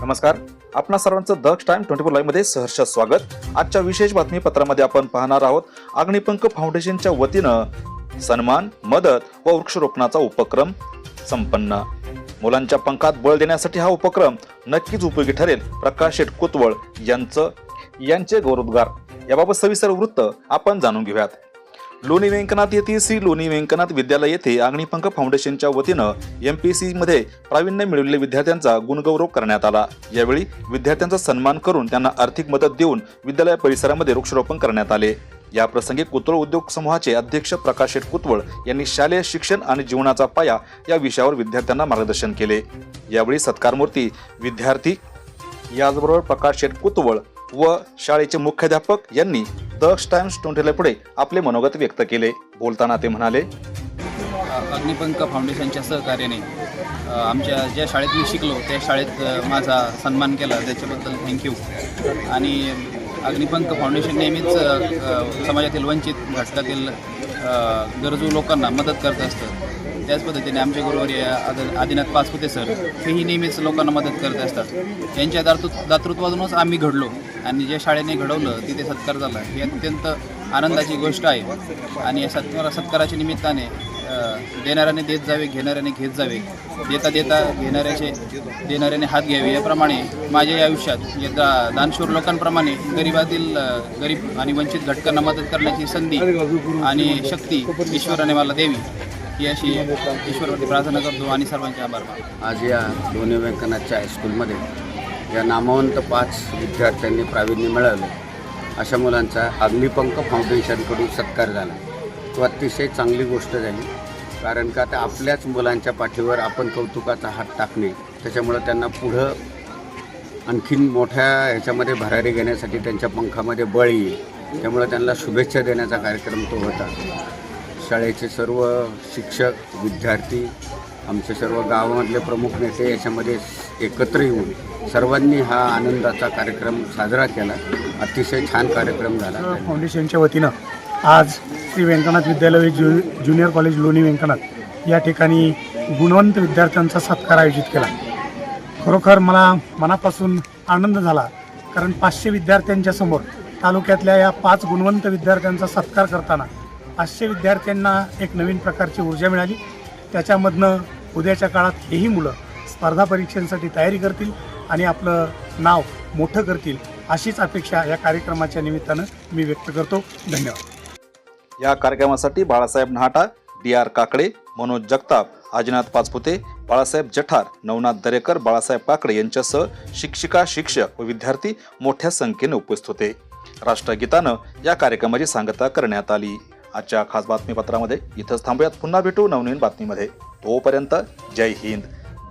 नमस्कार. आपणा सर्वांचं दक्ष टाइम ट्वेंटी फोर लाईव्हमध्ये सहर्ष स्वागत. आजच्या विशेष बातमीपत्रामध्ये आपण पाहणार आहोत अग्निपंख फाउंडेशनच्या वतीनं सन्मान मदत व वृक्षरोपणाचा उपक्रम संपन्न. मुलांच्या पंखात बळ देण्यासाठी हा उपक्रम नक्कीच उपयोगी ठरेल प्रकाश शेठ कुतवळ यांचं यांचे गौरवोद्गार. याबाबत सविस्तर वृत्त आपण जाणून घेऊयात. लोणी व्यंकनाथ येथील श्री लोणी व्यंकनाथ विद्यालय येथे अग्निपंख फाउंडेशनच्या वतीनं एम पी मध्ये प्रावीण्य मिळवलेल्या विद्यार्थ्यांचा गुणगौरव करण्यात आला. यावेळी विद्यार्थ्यांचा सन्मान करून त्यांना आर्थिक मदत देऊन विद्यालय परिसरामध्ये वृक्षारोपण करण्यात आले. या प्रसंगी उद्योग समूहाचे अध्यक्ष प्रकाश शेठ कुतवळ यांनी शालेय शिक्षण आणि जीवनाचा पाया या विषयावर विद्यार्थ्यांना मार्गदर्शन केले. यावेळी सत्कारमूर्ती विद्यार्थी याचबरोबर प्रकाश शेठ कुतवळ व शाळेचे मुख्याध्यापक यांनी द टाइम्स ट्वेंटी पुढे आपले मनोगत व्यक्त केले. बोलताना ते म्हणाले अग्निपंख फाउंडेशनच्या सहकार्याने आमच्या ज्या शाळेत मी शिकलो त्या शाळेत माझा सन्मान केला त्याच्याबद्दल थँक्यू आणि अग्निपंख फाउंडेशन नेहमीच समाजातील वंचित घटकातील गरजू लोकांना मदत करत असतं. त्याच पद्धतीने आमचे गुरुवारी आद आदिनाथ पाचपुते सर हेही नेहमीच लोकांना मदत करत असतात. यांच्या दातृ दातृत्वातूनच आम्ही घडलो आणि ज्या शाळेने घडवलं तिथे सत्कार झाला. ही अत्यंत आनंदाची गोष्ट आहे. आणि या सत्कार सत्काराच्या निमित्ताने देणाऱ्याने देत जावे घेणाऱ्याने घेत जावे. देता देता घेणाऱ्याचे देणाऱ्याने हात घ्यावे. याप्रमाणे माझ्या या आयुष्यात या दा दानशूर लोकांप्रमाणे गरिबातील गरीब आणि वंचित घटकांना मदत करण्याची संधी आणि शक्ती ईश्वराने मला द्यावी. ही अशी ईश्वरवरती प्रार्थना करतो आणि सर्वांचे आभार मानतो. आज या दोन्ही व्यंकनाथच्या हायस्कूलमध्ये या नामवंत पाच विद्यार्थ्यांनी प्रावीण्य मिळवलं. अशा मुलांचा अग्निपंख फाउंडेशनकडून सत्कार झाला. तो अतिशय चांगली गोष्ट झाली. कारण का आता आपल्याच मुलांच्या पाठीवर आपण कौतुकाचा हात टाकणे त्याच्यामुळं त्यांना पुढं आणखीन मोठ्या ह्याच्यामध्ये भरारी घेण्यासाठी त्यांच्या पंखामध्ये बळ येईल. त्यामुळं त्यांना शुभेच्छा देण्याचा कार्यक्रम तो होता. शाळेचे सर्व शिक्षक विद्यार्थी आमचे सर्व गावामधले प्रमुख नेते याच्यामध्ये एकत्र येऊन सर्वांनी हा आनंदाचा कार्यक्रम साजरा केला. अतिशय छान कार्यक्रम झाला. फाउंडेशनच्या वतीनं आज श्री व्यंकनाथ विद्यालय ज्यु ज्युनियर कॉलेज लोणी व्यंकनाथ या ठिकाणी गुणवंत विद्यार्थ्यांचा सत्कार आयोजित केला. खरोखर मला मनापासून आनंद झाला कारण पाचशे विद्यार्थ्यांच्या समोर तालुक्यातल्या या पाच गुणवंत विद्यार्थ्यांचा सत्कार करताना पाचशे विद्यार्थ्यांना एक नवीन प्रकारची ऊर्जा मिळाली. त्याच्यामधनं उद्याच्या काळात हेही मुलं स्पर्धा परीक्षांसाठी तयारी करतील आणि आपलं नाव मोठं करतील अशीच अपेक्षा या कार्यक्रमाच्या निमित्तानं मी व्यक्त करतो. धन्यवाद. या कार्यक्रमासाठी बाळासाहेब नहाटा डी आर काकडे मनोज जगताप आजीनाथ पाचपुते बाळासाहेब जठार नवनाथ दरेकर बाळासाहेब काकडे यांच्यासह शिक्षिका शिक्षक व विद्यार्थी मोठ्या संख्येने उपस्थित होते. राष्ट्रगीतानं या कार्यक्रमाची सांगता करण्यात आली. आजच्या खास बातमीपत्रामध्ये इथंच थांबूयात. पुन्हा भेटू नवनवीन बातमीमध्ये. तोपर्यंत Jai Hind.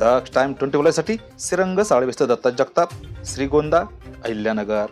The time twenty साठी सिरंग साळवेस्त दत्ता जगताप श्रीगोंदा अहिल्यानगर.